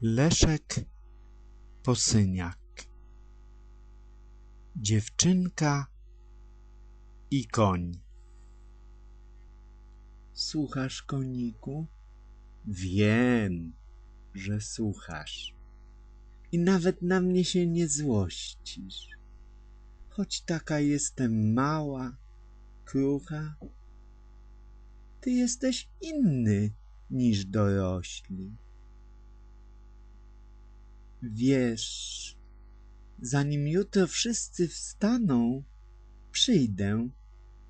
Leszek Posyniak Dziewczynka i koń Słuchasz, koniku? Wiem, że słuchasz. I nawet na mnie się nie złościsz. Choć taka jestem mała, krucha, ty jesteś inny niż dorośli. Wiesz, zanim jutro wszyscy wstaną, przyjdę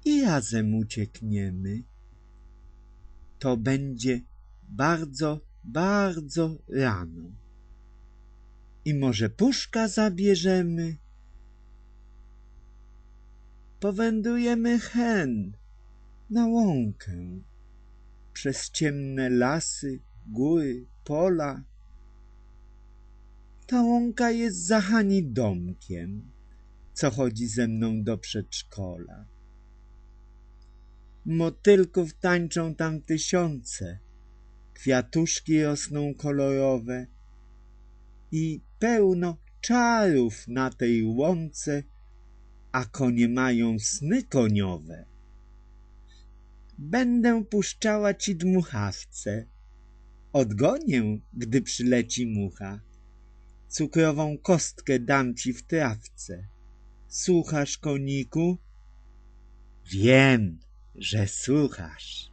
i razem uciekniemy. To będzie bardzo, bardzo rano. I może puszka zabierzemy? Powędrujemy hen na łąkę, przez ciemne lasy, góry, pola. Ta łąka jest za Hani domkiem, co chodzi ze mną do przedszkola. Motylków tańczą tam tysiące, kwiatuszki rosną kolorowe i pełno czarów na tej łące, a konie mają sny koniowe. Będę puszczała ci dmuchawce, odgonię, gdy przyleci mucha. Cukrową kostkę dam ci w trawce. Słuchasz, koniku? Wiem, że słuchasz.